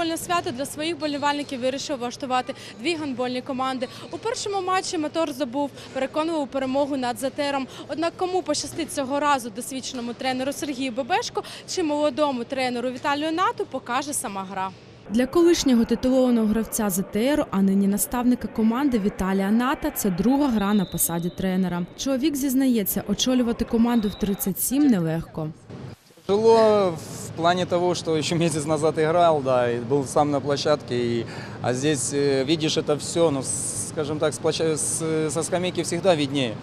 футбольне свято для своїх болівальників вирішив влаштувати дві гандбольні команди. У першому матчі мотор забув переконував перемогу над затером. Однак кому пощастить цього разу досвідченому тренеру Сергію Бебешко чи молодому тренеру Віталію Нату, покаже сама гра. Для колишнього титулованого гравця ЗТРу, а нині наставника команди Віталія Ната, це друга гра на посаді тренера. Чоловік зізнається, очолювати команду в 37 нелегко. Тяжело в плане того, что еще месяц назад играл, да, и был сам на площадке, и, а здесь э, видишь это все, ну, скажем так, с площа- с- со скамейки всегда виднее.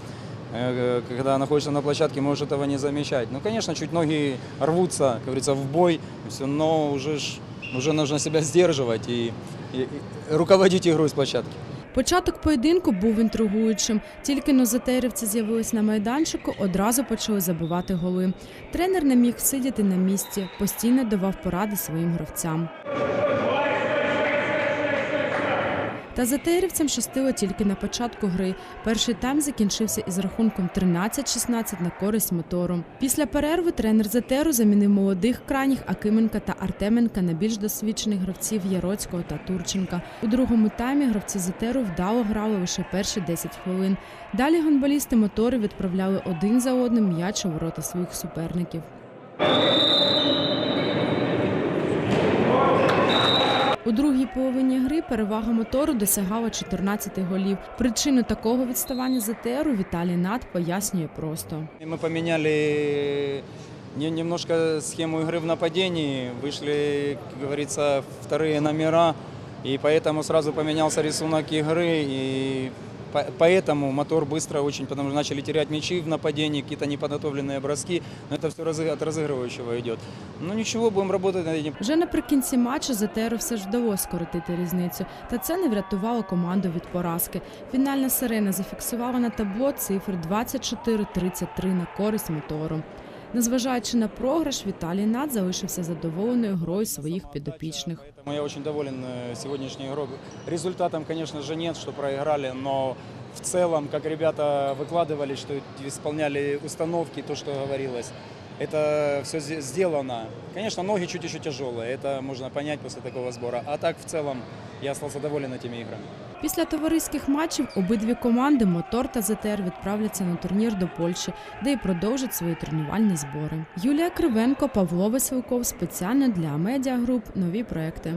Э, Когда находишься на площадке, можешь этого не замечать. Ну, конечно, чуть ноги рвутся, как говорится, в бой, все, но уже, ж- уже нужно себя сдерживать и, и- и руководить игрой с площадки. Початок поєдинку був інтригуючим. Тільки нозатерівці з'явились на майданчику, одразу почали забивати голи. Тренер не міг сидіти на місці, постійно давав поради своїм гравцям. Та затерівцям щастило тільки на початку гри. Перший тайм закінчився із рахунком 13-16 на користь мотору. Після перерви тренер Затеру замінив молодих крайніх Акименка та Артеменка на більш досвідчених гравців Яроцького та Турченка. У другому таймі гравці Затеру вдало грали лише перші 10 хвилин. Далі гонболісти мотори відправляли один за одним м'яч у ворота своїх суперників. У другій половині гри перевага мотору досягала 14 голів. Причину такого відставання ЗТРу Віталій Нат пояснює просто. И Мы поменяли не- немножко схему игры в нападении, вышли, как говорится, вторые номера, и поэтому сразу поменялся рисунок игры, и по- поэтому мотор быстро очень, потому что начали терять мячи в нападении, какие-то неподготовленные броски, но это все от разыгрывающего идет. Ну ничего, будем работать над этим. Вже наприкінці матчу ЗТРу все ж вдалося скоротити різницю, та це не врятувало команду від поразки. Фінальна сирена зафіксувала на табло цифри 24-33 на користь мотору. Незважаючи на програш, Віталій Нат залишився задоволеною грою своїх підопічних. Поэтому я очень доволен э, сегодняшней игрой. Результатом, конечно же, нет, что проиграли, но в целом, как ребята выкладывали, что исполняли установки, то, что говорилось, это все сделано. Конечно, ноги чуть еще тяжелые, это можно понять после такого сбора. А так, в целом, я остался доволен цими іграми. Після товариських матчів обидві команди Мотор та ЗТР відправляться на турнір до Польщі, де й продовжать свої тренувальні збори. Юлія Кривенко, Павло Веселков спеціально для Медіагруп нові проекти.